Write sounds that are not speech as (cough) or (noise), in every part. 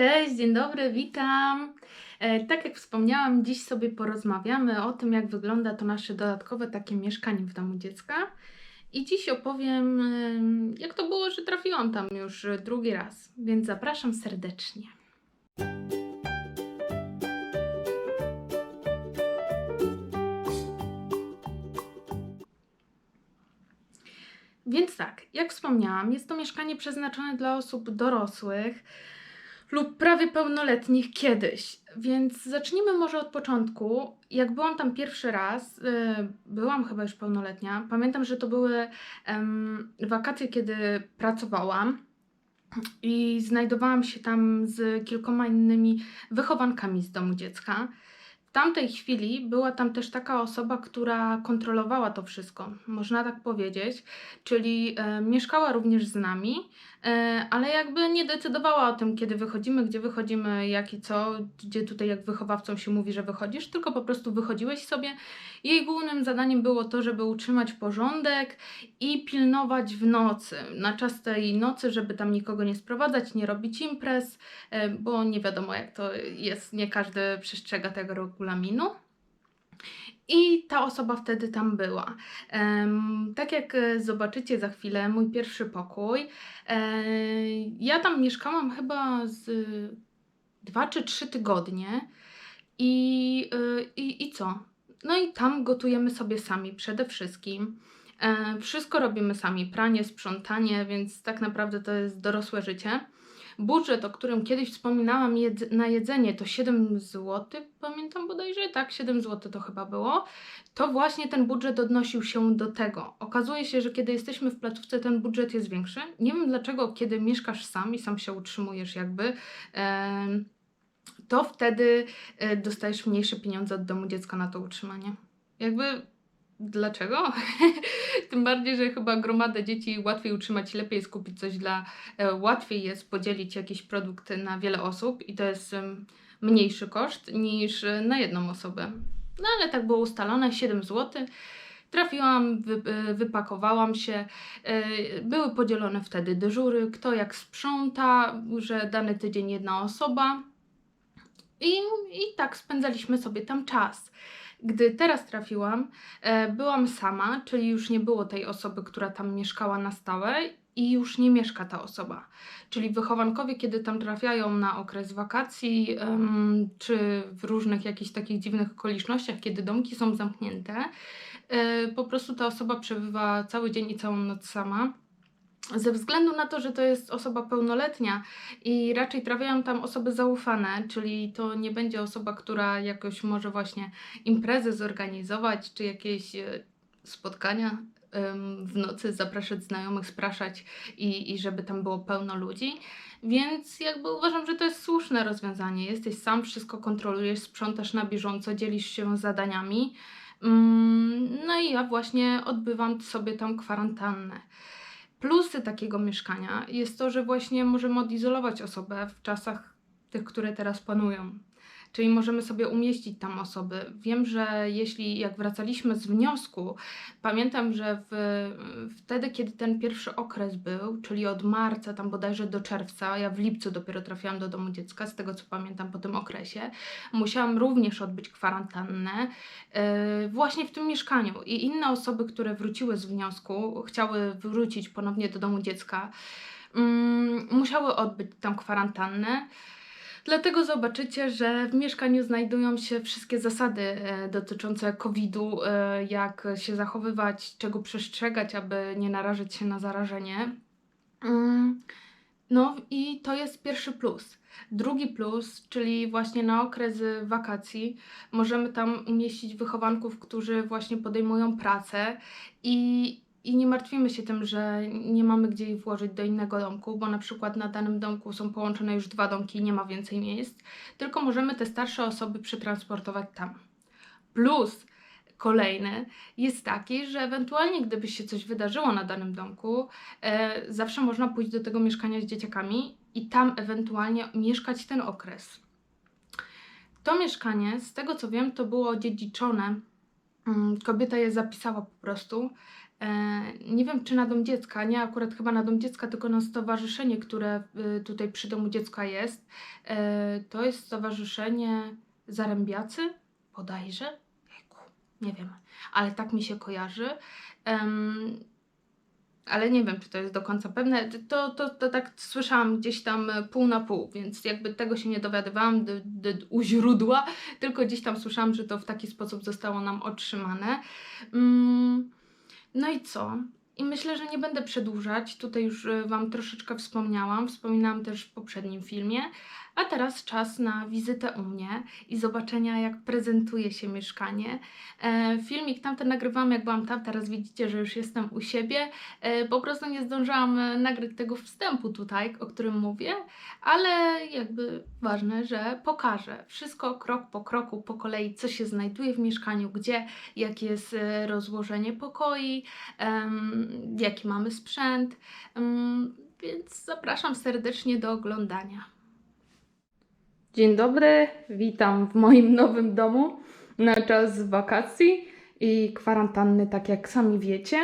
Cześć, dzień dobry, witam. E, tak jak wspomniałam, dziś sobie porozmawiamy o tym, jak wygląda to nasze dodatkowe takie mieszkanie w domu dziecka. I dziś opowiem, em, jak to było, że trafiłam tam już drugi raz, więc zapraszam serdecznie. Więc tak, jak wspomniałam, jest to mieszkanie przeznaczone dla osób dorosłych lub prawie pełnoletnich kiedyś. Więc zacznijmy może od początku. Jak byłam tam pierwszy raz, y, byłam chyba już pełnoletnia. Pamiętam, że to były wakacje, kiedy pracowałam. I znajdowałam się tam z kilkoma innymi wychowankami z domu dziecka. W tamtej chwili była tam też taka osoba, która kontrolowała to wszystko, można tak powiedzieć, czyli e, mieszkała również z nami, ale jakby nie decydowała o tym, kiedy wychodzimy, gdzie wychodzimy, jak i co, gdzie tutaj jak wychowawcom się mówi, że wychodzisz, tylko po prostu wychodziłeś sobie. Jej głównym zadaniem było to, żeby utrzymać porządek i pilnować w nocy, na czas tej nocy, żeby tam nikogo nie sprowadzać, nie robić imprez, e, bo nie wiadomo jak to jest, nie każdy przestrzega tego regulaminu. I ta osoba wtedy tam była. Tak jak e, zobaczycie za chwilę, mój pierwszy pokój. E, ja tam mieszkałam chyba z dwa czy trzy tygodnie. I, e, i, I co? No i tam gotujemy sobie sami przede wszystkim. Wszystko robimy sami, pranie, sprzątanie, więc tak naprawdę to jest dorosłe życie. Budżet, o którym kiedyś wspominałam jedz- na jedzenie, to 7 zł, pamiętam bodajże, tak, 7 zł to chyba było. To właśnie ten budżet odnosił się do tego. Okazuje się, że kiedy jesteśmy w placówce, ten budżet jest większy. Nie wiem dlaczego, kiedy mieszkasz sam i sam się utrzymujesz, jakby. to wtedy e, dostajesz mniejsze pieniądze od domu dziecka na to utrzymanie. Jakby dlaczego? (laughs) Tym bardziej, że chyba gromadę dzieci łatwiej utrzymać lepiej jest kupić coś dla. E, łatwiej jest podzielić jakiś produkt na wiele osób i to jest mniejszy koszt niż e, na jedną osobę. No ale tak było ustalone 7 zł. Trafiłam, wy, e, wypakowałam się. Były podzielone wtedy dyżury, kto jak sprząta, że dany tydzień jedna osoba. I, I tak spędzaliśmy sobie tam czas. Gdy teraz trafiłam, e, byłam sama, czyli już nie było tej osoby, która tam mieszkała na stałe i już nie mieszka ta osoba. Czyli wychowankowie, kiedy tam trafiają na okres wakacji, czy w różnych jakichś takich dziwnych okolicznościach, kiedy domki są zamknięte, e, po prostu ta osoba przebywa cały dzień i całą noc sama. Ze względu na to, że to jest osoba pełnoletnia i raczej trafiają tam osoby zaufane, czyli to nie będzie osoba, która jakoś może właśnie imprezy zorganizować, czy jakieś e, spotkania w nocy, zapraszać znajomych, spraszać i, i żeby tam było pełno ludzi. Więc jakby uważam, że to jest słuszne rozwiązanie. Jesteś sam, wszystko kontrolujesz, sprzątasz na bieżąco, dzielisz się zadaniami. Mm, No i ja właśnie odbywam sobie tam kwarantannę. Plusy takiego mieszkania jest to, że właśnie możemy odizolować osobę w czasach tych, które teraz panują. Czyli możemy sobie umieścić tam osoby. Wiem, że jeśli jak wracaliśmy z wniosku, pamiętam, że w, wtedy, kiedy ten pierwszy okres był, czyli od marca tam bodajże do czerwca, ja w lipcu dopiero trafiłam do domu dziecka, z tego co pamiętam po tym okresie, musiałam również odbyć kwarantannę e, właśnie w tym mieszkaniu. I inne osoby, które wróciły z wniosku, chciały wrócić ponownie do domu dziecka, mm, musiały odbyć tam kwarantannę. Dlatego zobaczycie, że w mieszkaniu znajdują się wszystkie zasady e, dotyczące COVID-u, e, jak się zachowywać, czego przestrzegać, aby nie narażać się na zarażenie. Mm, No i to jest pierwszy plus. Drugi plus, czyli właśnie na okres wakacji, możemy tam umieścić wychowanków, którzy właśnie podejmują pracę i, i nie martwimy się tym, że nie mamy gdzie ich włożyć do innego domku, bo na przykład na danym domku są połączone już dwa domki i nie ma więcej miejsc, tylko możemy te starsze osoby przetransportować tam. Plus kolejny jest taki, że ewentualnie gdyby się coś wydarzyło na danym domku, e, zawsze można pójść do tego mieszkania z dzieciakami i tam ewentualnie mieszkać ten okres. To mieszkanie, z tego co wiem, to było dziedziczone. Mm, Kobieta je zapisała po prostu nie wiem, czy na dom dziecka, nie akurat chyba na dom dziecka, tylko na stowarzyszenie, które y, tutaj przy domu dziecka jest. E, to jest stowarzyszenie Zarębiacy, bodajże. Nie wiem, ale tak mi się kojarzy. Em, ale nie wiem, czy to jest do końca pewne. To, to, to tak słyszałam gdzieś tam e, pół na pół, więc jakby tego się nie dowiadywałam d, d, u źródła, tylko gdzieś tam słyszałam, że to w taki sposób zostało nam otrzymane. Mm, no i co? I myślę, że nie będę przedłużać. Tutaj już e, Wam troszeczkę wspomniałam, wspominałam też w poprzednim filmie. A teraz czas na wizytę u mnie i zobaczenia, jak prezentuje się mieszkanie. E, filmik tamten nagrywałam, jak byłam tam, teraz widzicie, że już jestem u siebie. E, po prostu nie zdążyłam e, nagrać tego wstępu tutaj, o którym mówię, ale jakby ważne, że pokażę wszystko krok po kroku, po kolei, co się znajduje w mieszkaniu, gdzie, jakie jest e, rozłożenie pokoi, em, jaki mamy sprzęt. Em, więc zapraszam serdecznie do oglądania. Dzień dobry, witam w moim nowym domu na czas wakacji i kwarantanny, tak jak sami wiecie.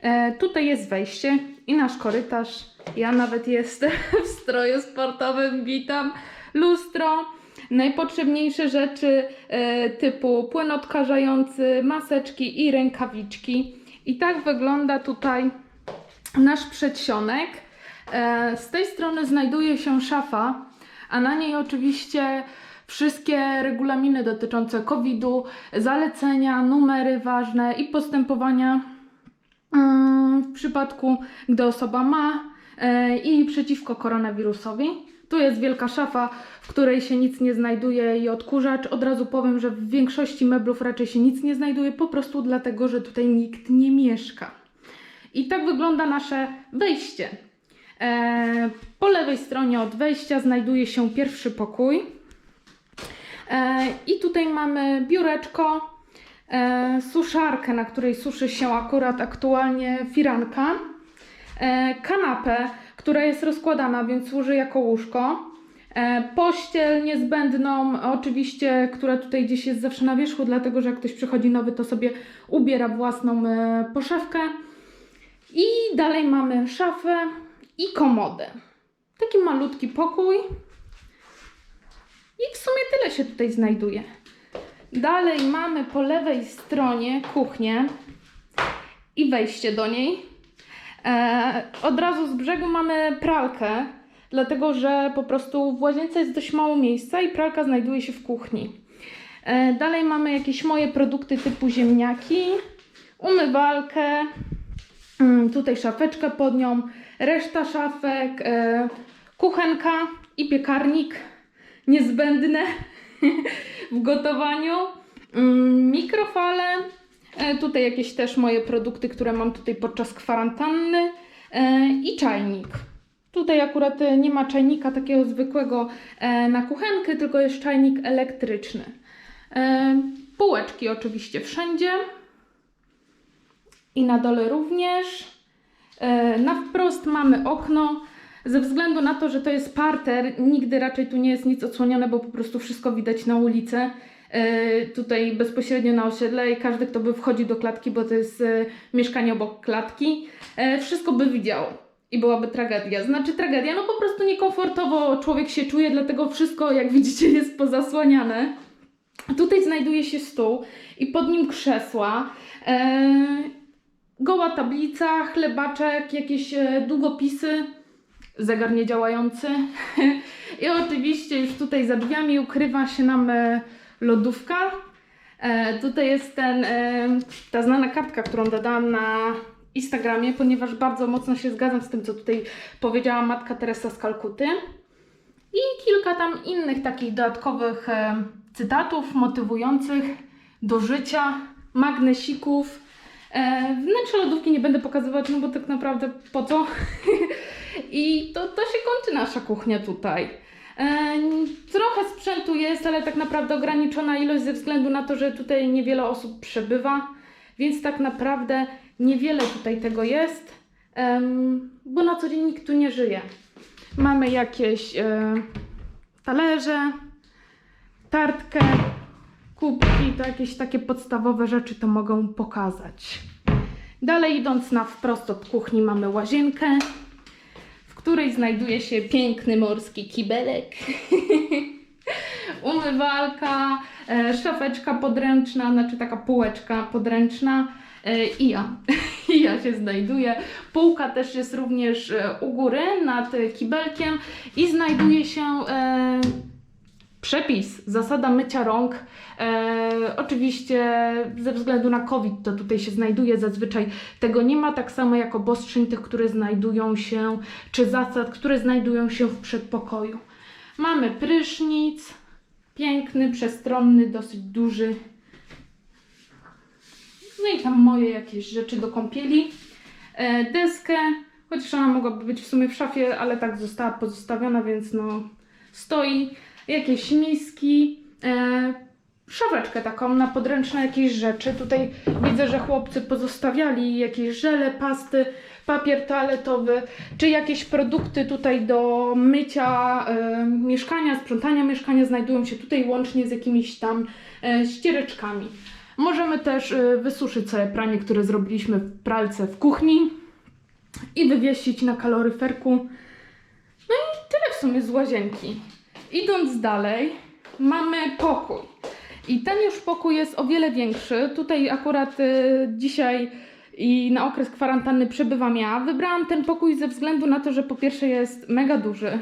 E, tutaj jest wejście i nasz korytarz. Ja nawet jestem (laughs) w stroju sportowym, witam. Lustro, najpotrzebniejsze rzeczy e, typu płyn odkażający, maseczki i rękawiczki. I tak wygląda tutaj nasz przedsionek. E, z tej strony znajduje się szafa, a na niej oczywiście wszystkie regulaminy dotyczące COVID-u, zalecenia, numery ważne i postępowania mm, w przypadku, gdy osoba ma e, i przeciwko koronawirusowi. Tu jest wielka szafa, w której się nic nie znajduje i odkurzacz. Od razu powiem, że w większości meblów raczej się nic nie znajduje, po prostu dlatego, że tutaj nikt nie mieszka. I tak wygląda nasze wejście. E, po lewej stronie od wejścia znajduje się pierwszy pokój. E, I tutaj mamy biureczko, e, suszarkę, na której suszy się akurat aktualnie firanka, kanapę, która jest rozkładana, więc służy jako łóżko. Pościel niezbędną, oczywiście, która tutaj gdzieś jest zawsze na wierzchu, dlatego że jak ktoś przychodzi nowy, to sobie ubiera własną poszewkę. I dalej mamy szafę i komodę. Taki malutki pokój. I w sumie tyle się tutaj znajduje. Dalej mamy po lewej stronie kuchnię i wejście do niej. E, od razu z brzegu mamy pralkę, dlatego że po prostu w łazience jest dość mało miejsca i pralka znajduje się w kuchni. E, dalej mamy jakieś moje produkty typu ziemniaki, umywalkę, tutaj szafeczkę pod nią, reszta szafek, e, kuchenka i piekarnik niezbędne (laughs) w gotowaniu, mm, mikrofale, e, tutaj jakieś też moje produkty, które mam tutaj podczas kwarantanny e, i czajnik. Tutaj akurat nie ma czajnika takiego zwykłego na kuchenkę, tylko jest czajnik elektryczny. Półeczki oczywiście wszędzie i na dole również. E, Na wprost mamy okno. Ze względu na to, że to jest parter, nigdy raczej tu nie jest nic odsłonione, bo po prostu wszystko widać na ulicę. E, Tutaj bezpośrednio na osiedle i każdy, kto by wchodził do klatki, bo to jest e, mieszkanie obok klatki, wszystko by widział. I byłaby tragedia. Znaczy tragedia, no po prostu niekomfortowo człowiek się czuje, dlatego wszystko, jak widzicie, jest pozasłaniane. Tutaj znajduje się stół i pod nim krzesła. Goła tablica, chlebaczek, jakieś e, długopisy, zegar niedziałający. (laughs) I oczywiście już tutaj za drzwiami ukrywa się nam e, lodówka. E, tutaj jest ten, ta znana kartka, którą dodałam na Instagramie, ponieważ bardzo mocno się zgadzam z tym, co tutaj powiedziała matka Teresa z Kalkuty. I kilka tam innych takich dodatkowych cytatów motywujących do życia, magnesików. E, wnętrze lodówki nie będę pokazywać, no bo tak naprawdę po co? (laughs) I to, to się kończy nasza kuchnia tutaj. E, trochę sprzętu jest, ale tak naprawdę ograniczona ilość ze względu na to, że tutaj niewiele osób przebywa, więc tak naprawdę niewiele tutaj tego jest, bo na co dzień nikt tu nie żyje. Mamy jakieś e, talerze, tartkę, kubki, to jakieś takie podstawowe rzeczy to mogą pokazać. Dalej idąc na wprost od kuchni mamy łazienkę, w której znajduje się piękny morski kibelek, (laughs) umywalka, e, szafeczka podręczna, znaczy taka półeczka podręczna e, i ja. (laughs) I ja się znajduję. Półka też jest również e, u góry nad kibelkiem i znajduje się przepis, zasada mycia rąk. E, oczywiście ze względu na COVID to tutaj się znajduje, zazwyczaj tego nie ma, tak samo jak obostrzeń tych, które znajdują się, czy zasad, które znajdują się w przedpokoju. Mamy prysznic, piękny, przestronny, dosyć duży. No i tam moje jakieś rzeczy do kąpieli. E, deskę, chociaż ona mogłaby być w sumie w szafie, ale tak została pozostawiona, więc no stoi. Jakieś miski, e, taką na podręczne jakieś rzeczy. Tutaj widzę, że chłopcy pozostawiali jakieś żele, pasty, papier toaletowy, czy jakieś produkty tutaj do mycia e, mieszkania, sprzątania mieszkania znajdują się tutaj łącznie z jakimiś tam e, ściereczkami. Możemy też e, wysuszyć sobie pranie, które zrobiliśmy w pralce w kuchni i wywiesić na kaloryferku. No i tyle w sumie z łazienki. Idąc dalej, mamy pokój. I ten już pokój jest o wiele większy. Tutaj akurat e, dzisiaj i na okres kwarantanny przebywam ja. Wybrałam ten pokój ze względu na to, że po pierwsze jest mega duży.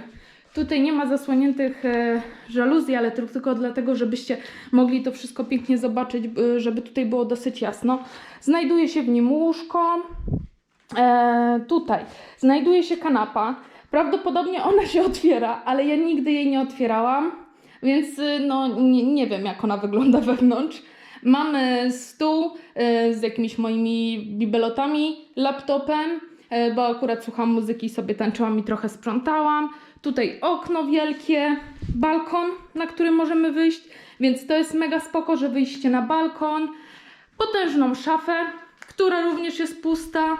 Tutaj nie ma zasłoniętych e, żaluzji, ale tylko, dlatego, żebyście mogli to wszystko pięknie zobaczyć, e, żeby tutaj było dosyć jasno. Znajduje się w nim łóżko. E, tutaj znajduje się kanapa. Prawdopodobnie ona się otwiera, ale ja nigdy jej nie otwierałam, więc y, no nie, nie wiem jak ona wygląda (laughs) wewnątrz. Mamy stół y, z jakimiś moimi bibelotami, laptopem, y, bo akurat słucham muzyki, sobie tańczyłam i trochę sprzątałam. Tutaj okno wielkie, balkon, na który możemy wyjść, więc to jest mega spoko, że wyjście na balkon. Potężną szafę, która również jest pusta.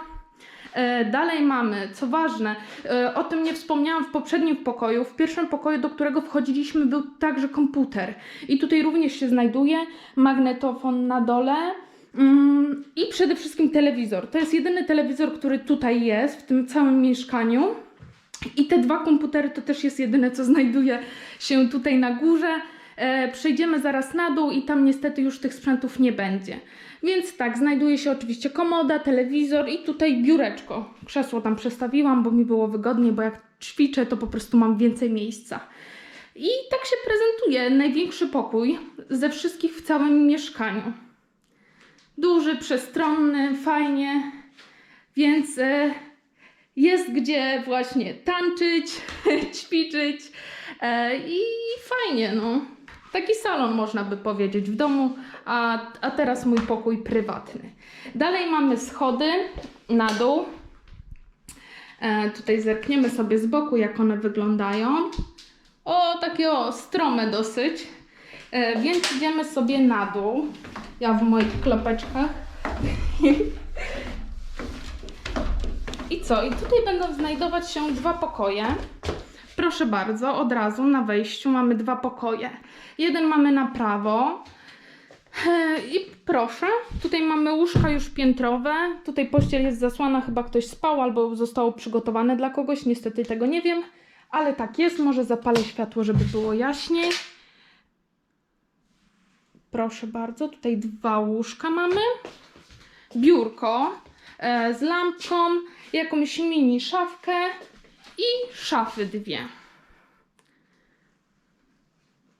E, Dalej mamy, co ważne, e, o tym nie wspomniałam w poprzednim pokoju. W pierwszym pokoju, do którego wchodziliśmy, był także komputer. I tutaj również się znajduje magnetofon na dole. mm, I przede wszystkim telewizor. To jest jedyny telewizor, który tutaj jest, w tym całym mieszkaniu. I te dwa komputery to też jest jedyne, co znajduje się tutaj na górze. E, przejdziemy zaraz na dół i tam niestety już tych sprzętów nie będzie. Więc tak, znajduje się oczywiście komoda, telewizor i tutaj biureczko. Krzesło tam przestawiłam, bo mi było wygodniej, bo jak ćwiczę, to po prostu mam więcej miejsca. I tak się prezentuje największy pokój ze wszystkich w całym mieszkaniu. Duży, przestronny, fajnie, więc e, jest gdzie właśnie tańczyć, (laughs) ćwiczyć e, i fajnie, no. Taki salon można by powiedzieć w domu, a, a teraz mój pokój prywatny. Dalej mamy schody na dół. E, tutaj zerkniemy sobie z boku, jak one wyglądają. O, takie o, strome dosyć. E, więc idziemy sobie na dół. Ja w moich klopeczkach. (laughs) I co? I tutaj będą znajdować się dwa pokoje. Proszę bardzo, od razu na wejściu mamy dwa pokoje. Jeden mamy na prawo. E, I proszę, tutaj mamy łóżka już piętrowe. Tutaj pościel jest zasłana, chyba ktoś spał albo zostało przygotowane dla kogoś. Niestety tego nie wiem, ale tak jest. Może zapalę światło, żeby było jaśniej. Proszę bardzo, tutaj dwa łóżka mamy. Biurko e, z lampką, jakąś mini szafkę i szafy dwie.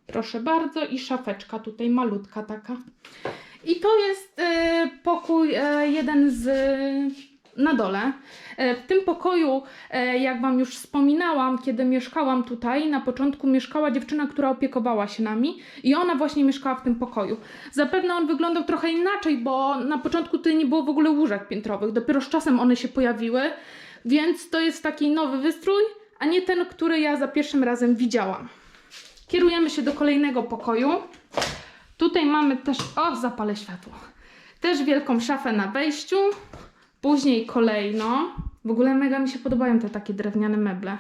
Proszę bardzo, i szafeczka tutaj malutka taka. I to jest e, pokój e, jeden z na dole. E, w tym pokoju, jak Wam już wspominałam, kiedy mieszkałam tutaj, na początku mieszkała dziewczyna, która opiekowała się nami i ona właśnie mieszkała w tym pokoju. Zapewne on wyglądał trochę inaczej, bo na początku tutaj nie było w ogóle łóżek piętrowych, dopiero z czasem one się pojawiły, więc to jest taki nowy wystrój, a nie ten, który ja za pierwszym razem widziałam. Kierujemy się do kolejnego pokoju. Tutaj mamy też, o zapalę światło, też wielką szafę na wejściu. Później kolejno, w ogóle mega mi się podobają te takie drewniane meble.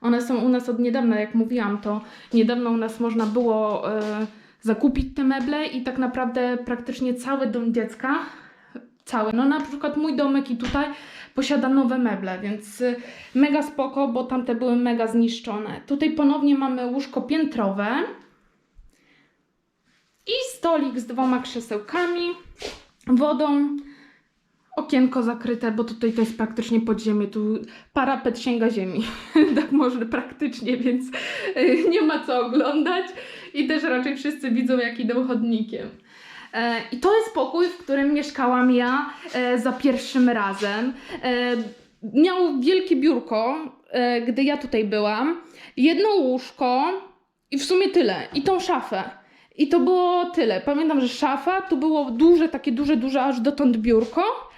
One są u nas od niedawna, jak mówiłam, to niedawno u nas można było e, zakupić te meble i tak naprawdę praktycznie cały dom dziecka cały. No na przykład mój domek i tutaj posiada nowe meble, więc y, mega spoko, bo tamte były mega zniszczone. Tutaj ponownie mamy łóżko piętrowe i stolik z dwoma krzesełkami, wodą, okienko zakryte, bo tutaj to jest praktycznie podziemie, tu parapet sięga ziemi, (laughs) tak może praktycznie, więc y, nie ma co oglądać i też raczej wszyscy widzą jak idą chodnikiem. E, I to jest pokój, w którym mieszkałam ja e, za pierwszym razem. E, miał wielkie biurko, gdy ja tutaj byłam, jedno łóżko i w sumie tyle, i tą szafę. I to było tyle. Pamiętam, że szafa, tu było duże, takie duże, duże aż dotąd biurko.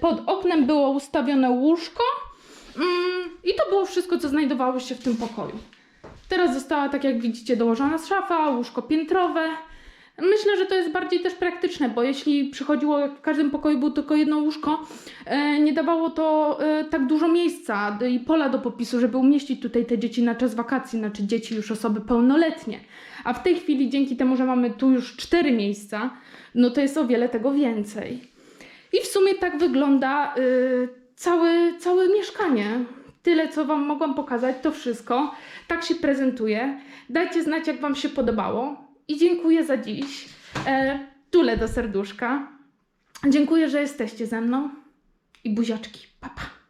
Pod oknem było ustawione łóżko mm, i to było wszystko, co znajdowało się w tym pokoju. Teraz została, tak jak widzicie, dołożona szafa, łóżko piętrowe. Myślę, że to jest bardziej też praktyczne, bo jeśli przychodziło, jak w każdym pokoju było tylko jedno łóżko, e, nie dawało to e, tak dużo miejsca i pola do popisu, żeby umieścić tutaj te dzieci na czas wakacji, znaczy dzieci już osoby pełnoletnie. A w tej chwili, dzięki temu, że mamy tu już cztery miejsca, no to jest o wiele tego więcej. I w sumie tak wygląda y, całe, całe mieszkanie. Tyle, co Wam mogłam pokazać, to wszystko. Tak się prezentuje. Dajcie znać, jak Wam się podobało. I dziękuję za dziś. E, tule do serduszka. Dziękuję, że jesteście ze mną. I buziaczki. Pa, pa.